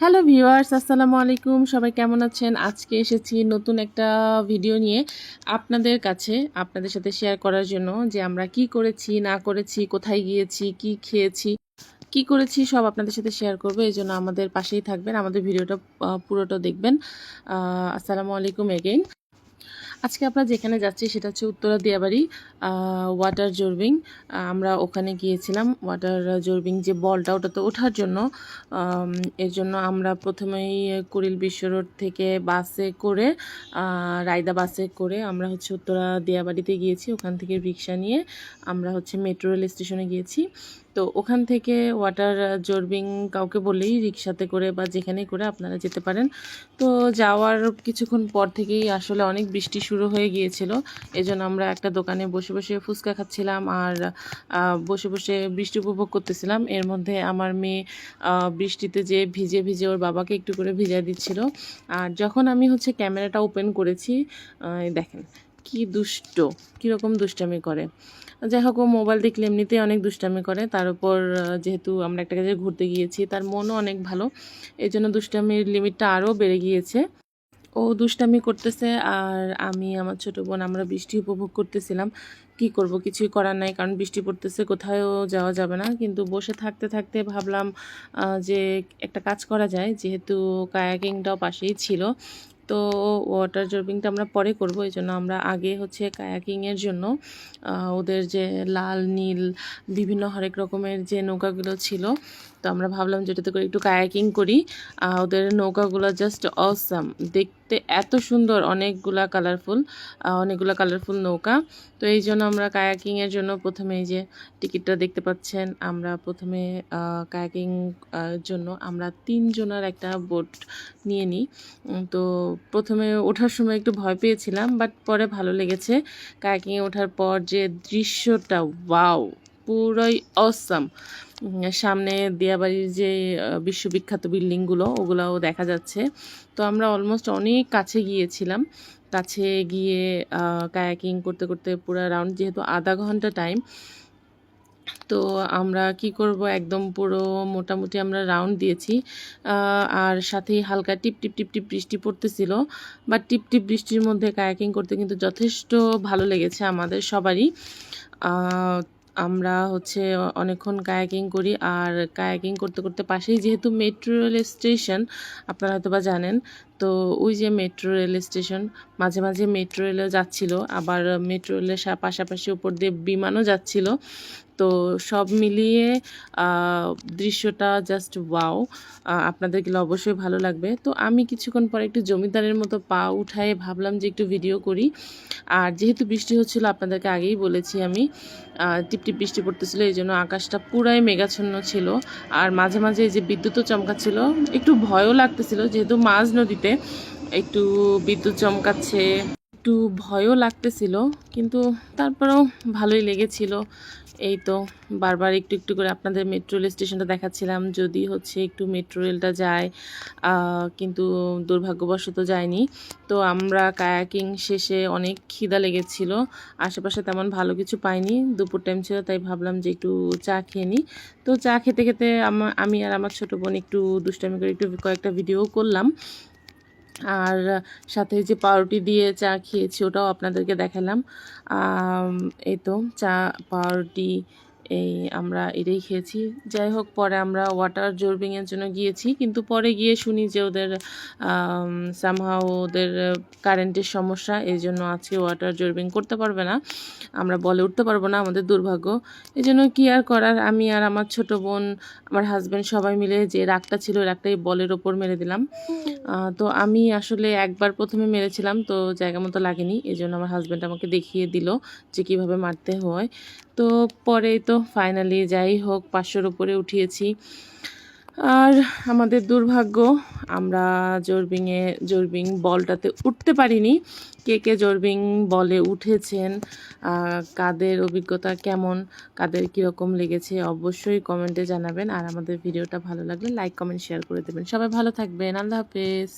Hello viewers, আসসালামু আলাইকুম। সবাই কেমন আছেন? আজকে এসেছি নতুন একটা ভিডিও নিয়ে আপনাদের কাছে, আপনাদের সাথে শেয়ার করার জন্য যে আমরা কি করেছি, না করেছি, কোথায় গিয়েছি, কি খেয়েছি, কি করেছি, সব আপনাদের সাথে শেয়ার করব। এই জন্য আমাদের পাশেই থাকবেন, আমাদের ভিডিওটা পুরোটা দেখবেন। আসসালামু আলাইকুম এগেইন আজকে আমরা যেখানে যাচ্ছি সেটা হচ্ছে উত্তরা দিয়াবাড়ি ওয়াটার জর্বিং আমরা ওখানে গিয়েছিলাম। ওয়াটার জর্বিং যে বলটা ওটাতে ওঠার জন্য এর জন্য আমরা প্রথমেই কুড়িল বিশ্ব রোড থেকে বাসে করে রায়দা বাসে করে আমরা হচ্ছে উত্তরা দিয়াবাড়িতে গিয়েছি। ওখান থেকে রিক্সা নিয়ে আমরা হচ্ছে মেট্রো রেল স্টেশনে গিয়েছি। তো ওখান থেকে ওয়াটার জর্বিং কাউকে বলেই রিক্সাতে করে বা যেখানে করে আপনারা যেতে পারেন। তো যাওয়ার কিছুক্ষণ পর থেকেই আসলে অনেক বৃষ্টি শুরু হয়ে গিয়েছিল। এজন্য আমরা একটা দোকানে বসে বসে ফুচকা খাচ্ছিলাম আর বসে বসে বৃষ্টি উপভোগ করতেছিলাম। এর মধ্যে আমার মেয়ে বৃষ্টিতে যে ভিজে ভিজে ওর বাবাকে একটু করে ভিজাই দিচ্ছিল। আর যখন আমি হচ্ছে ক্যামেরাটা ওপেন করেছি দেখেন কি দুষ্ট? কীরকম দুষ্টামি করে? যাই হোক ও মোবাইল দেখলে এমনিতেই অনেক দুষ্টামি করে। তার উপর যেহেতু আমরা একটা কাজে ঘুরতে গিয়েছি, তার মনও অনেক ভালো। এই জন্য দুষ্টামির লিমিটটা আরও বেড়ে গিয়েছে। ও দুষ্টামি করতেছে আর আমি, আমার ছোট বোন, আমরা বৃষ্টি উপভোগ করতেছিলাম। কি করব? কিছুই করার নাই, কারণ বৃষ্টি পড়তেছে কোথাও যাওয়া যাবে না। কিন্তু বসে থাকতে থাকতে ভাবলাম যে একটা কাজ করা যায়। যেহেতু কায়াকিংটাও পাশেই ছিল তো ওয়াটার জর্বিংটা আমরা পরে করব, এই জন্য আমরা আগে হচ্ছে কায়াকিংয়ের জন্য ওদের যে লাল, নীল, বিভিন্ন হরেক রকমের যে নৌকাগুলো ছিল, তো আমরা ভাবলাম যেটাতে করে একটু কায়াকিং করি ওদের নৌকাগুলো জাস্ট অসাম দেখতে এত সুন্দর, অনেকগুলা কালারফুল অনেকগুলা কালারফুল নৌকা, তো এই জন্য আমরা কায়াকিংয়ের জন্য প্রথমে এই যে টিকিটটা দেখতে পাচ্ছেন, আমরা প্রথমে কায়াকিং জন্য আমরা তিনজনের একটা বোট নিয়ে নিই তো প্রথমে ওঠার সময় একটু ভয় পেয়েছিলাম বাট পরে ভালো লেগেছে। কায়াকিংয়ে ওঠার পর যে দৃশ্যটা ওয়াও পুরোই অসাম সামনে দিয়াবাড়ির যে বিশ্ববিখ্যাত বিল্ডিংগুলো, ওগুলোও দেখা যাচ্ছে। তো আমরা অলমোস্ট অনেক কাছে গিয়েছিলাম। কাছে গিয়ে কায়াকিং করতে করতে পুরো রাউন্ড যেহেতু আধা ঘণ্টা টাইম তো আমরা কি করব? একদম পুরো মোটামুটি আমরা রাউন্ড দিয়েছি। আর সাথেই হালকা টিপ টিপ টিপ টিপ বৃষ্টি পড়তেছিল। বা টিপ টিপ বৃষ্টির মধ্যে কায়াকিং করতে কিন্তু যথেষ্ট ভালো লেগেছে আমাদের সবারই। আমরা হচ্ছে অনেকক্ষণ কায়াকিং করি। আর কায়াকিং করতে করতে পাশেই যেহেতু মেট্রো রেল স্টেশন আপনারা হয়তো বা জানেন তো ওই যে মেট্রো রেল স্টেশন মাঝে মাঝে মেট্রো রেলও যাচ্ছিল, আবার মেট্রো রেলের পাশাপাশি উপর দিয়ে বিমানও যাচ্ছিল। তো সব মিলিয়ে দৃশ্যটা জাস্ট ওয়াও আপনাদের গেলে অবশ্যই ভালো লাগবে। তো আমি কিছুক্ষণ পরে একটু জমিদারের মতো পা উঠায়ে ভাবলাম যে একটু ভিডিও করি। আর যেহেতু বৃষ্টি হচ্ছিল, আপনাদেরকে আগেই বলেছি আমি টিপটিপ বৃষ্টি পড়তেছিল, এই জন্য আকাশটা পুরাই মেঘাচ্ছন্ন ছিল। আর মাঝে মাঝে এই যে বিদ্যুৎও চমকাচ্ছিল, একটু ভয়ও লাগতেছিল, যেহেতু মাঝ নদীতে একটু বিদ্যুৎ চমকাচ্ছে, একটু ভয়ও লাগতেছিল, কিন্তু তারপরেও ভালোই লেগেছিল। এই তো বারবার একটু একটু করে আপনাদের মেট্রো রেল স্টেশনটা দেখাচ্ছিলাম, যদি হচ্ছে একটু মেট্রো রেলটা যায় কিন্তু দুর্ভাগ্যবশত যায়নি। তো আমরা কায়াকিং শেষে অনেক খিদা লেগেছিল, আশেপাশে তেমন ভালো কিছু পাইনি, দুপুর টাইম ছিল, তাই ভাবলাম যে একটু চা খেয়ে নিই তো চা খেতে খেতে আমি আর আমার ছোটো বোন একটু দুষ্টামি করে একটু কয়েকটা ভিডিও করলাম। আর সাথে যে পাউরুটি দিয়ে চা খেয়েছি ওটাও আপনাদেরকে দেখালাম। এই তো চা পাউরুটি এই আমরা এটাই খেয়েছি। যাই হোক, পরে আমরা ওয়াটার জর্বিংয়ের জন্য গিয়েছি, কিন্তু পরে গিয়ে শুনি যে ওদের সামহাও ওদের কারেন্টের সমস্যা, এই জন্য আজকে ওয়াটার জর্বিং করতে পারবে না। আমরা বলে উঠতে পারব না আমাদের দুর্ভাগ্য। এই জন্য কী আর করার? আমি আর আমার ছোট বোন, আমার হাজব্যান্ড সবাই মিলে যে রাগটা ছিল রাগটাই বলের ওপর মেরে দিলাম। তো আমি আসলে একবার প্রথমে মেরেছিলাম, তো জায়গা মতো লাগেনি, এই জন্য আমার হাজব্যান্ড আমাকে দেখিয়ে দিল যে কীভাবে মারতে হয়। তো পরে তো ফাইনালি যাই হোক, পাঁচশোর উপরে উঠিয়েছি। আর আমাদের দুর্ভাগ্য, আমরা জর্বিংয়ে জর্বিং বলটাতে উঠতে পারিনি। কে কে জর্বিং বলে উঠেছেন কাদের অভিজ্ঞতা কেমন, কাদের কীরকম লেগেছে অবশ্যই কমেন্টে জানাবেন। আর আমাদের ভিডিওটা ভালো লাগলে লাইক কমেন্ট শেয়ার করে দেবেন। সবাই ভালো থাকবেন। আল্লাহ হাফেজ।